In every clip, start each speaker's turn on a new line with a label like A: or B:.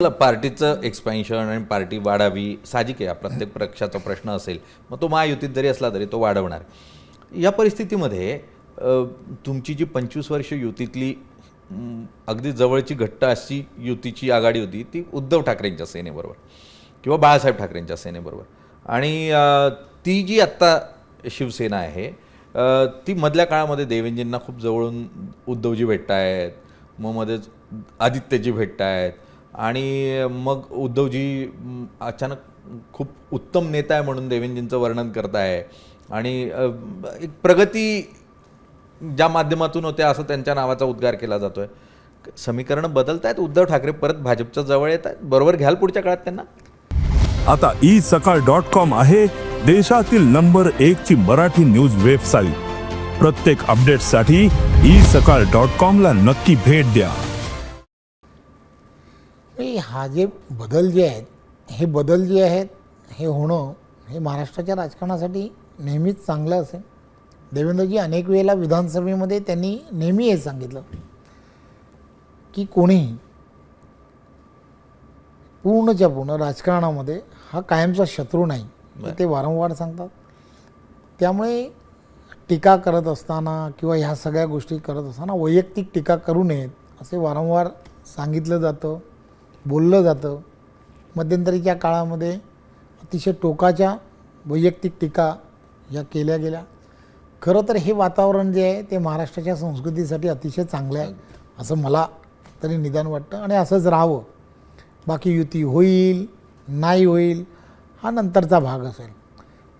A: पार्टीचं एक्सपेन्शन आणि पार्टी वाढावी साहजिक आहे. प्रत्येक पक्षाचा प्रश्न असेल मग तो महायुतीत जरी असला तरी तो वाढवणार. या परिस्थितीमध्ये तुमची जी पंचवीस वर्ष युतीतली अगदी जवळची घट्ट अशी युतीची आघाडी होती ती उद्धव ठाकरेंच्या सेनेबरोबर किंवा बाळासाहेब ठाकरेंच्या सेनेबरोबर. आणि ती जी आत्ता शिवसेना आहे ती मधल्या काळामध्ये देवेंजींना खूप जवळून उद्धवजी भेटत आहेत मग मध्येच आदित्यजी भेटत आहेत आणि मग उद्धवजी अचानक खूप उत्तम नेता आहे म्हणून देवेंजींचं वर्णन करत आहे आणि एक प्रगती ज्या माध्यमातून होते असं त्यांच्या नावाचा उद्गार केला जातोय. समीकरणं बदलत आहेत उद्धव ठाकरे परत भाजपच्या जवळ येत आहेत बरोबर घ्याल पुढच्या काळात त्यांना?
B: आता ई सकाळ डॉट कॉम आहे देशातील नंबर एक ची मराठी न्यूज वेबसाईट प्रत्येक अपडेटसाठी ई सकाळ डॉट कॉम ला नक्की भेट द्या.
C: हा जे बदल जे आहेत हे बदल जे आहेत हे होणं हे महाराष्ट्राच्या राजकारणासाठी नेहमीच चांगलं असेल. देवेंद्रजी अनेक वेळेला विधानसभेमध्ये त्यांनी नेहमी हे सांगितलं की कोणीही पूर्णच्या पूर्ण राजकारणामध्ये हा कायमचा शत्रू नाही ते वारंवार सांगतात. त्यामुळे टीका करत असताना किंवा ह्या सगळ्या गोष्टी करत असताना वैयक्तिक टीका करू नयेत असे वारंवार सांगितलं जातं. बोललं जातं. मध्यंतरीच्या काळामध्ये अतिशय टोकाच्या वैयक्तिक टीका या केल्या गेल्या. खरं तर हे वातावरण जे आहे ते महाराष्ट्राच्या संस्कृतीसाठी अतिशय चांगलं आहे असं मला तरी निदान वाटतं. आणि असंच राहावं. बाकी युती होईल नाही होईल हा नंतरचा भाग असेल.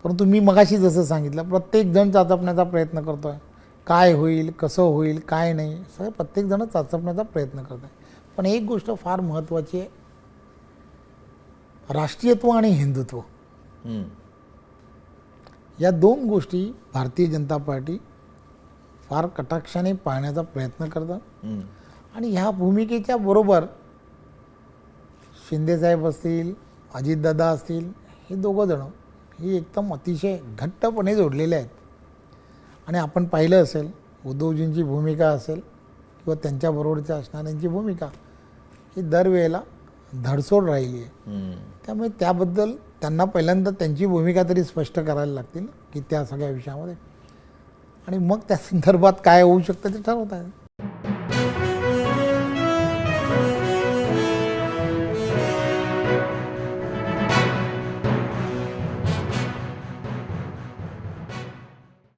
C: परंतु मी मगाशी जसं सांगितलं प्रत्येकजण चाचपण्याचा प्रयत्न करतो आहे काय होईल कसं होईल काय नाही सगळं प्रत्येकजण चाचपण्याचा प्रयत्न करत आहे पण एक गोष्ट फार महत्त्वाची आहे राष्ट्रीयत्व आणि हिंदुत्व. या दोन गोष्टी भारतीय जनता पार्टी फार कटाक्षाने पाहण्याचा प्रयत्न करतं
A: हम्म.
C: आणि ह्या भूमिकेच्या बरोबर शिंदेसाहेब असतील अजितदादा असतील हे दोघं जणं ही एकदम अतिशय घट्टपणे जोडलेले आहेत आणि आपण पाहिलं असेल उद्धवजींची भूमिका असेल किंवा त्यांच्याबरोबरच्या असणाऱ्यांची भूमिका ही दरवेळेला धडसोड राहिली आहे. त्यामुळे त्याबद्दल त्यांना पहिल्यांदा त्यांची भूमिका तरी स्पष्ट करायला लागतील की त्या सगळ्या विषयामध्ये. आणि मग त्या संदर्भात काय होऊ शकतं ते ठरवत आहे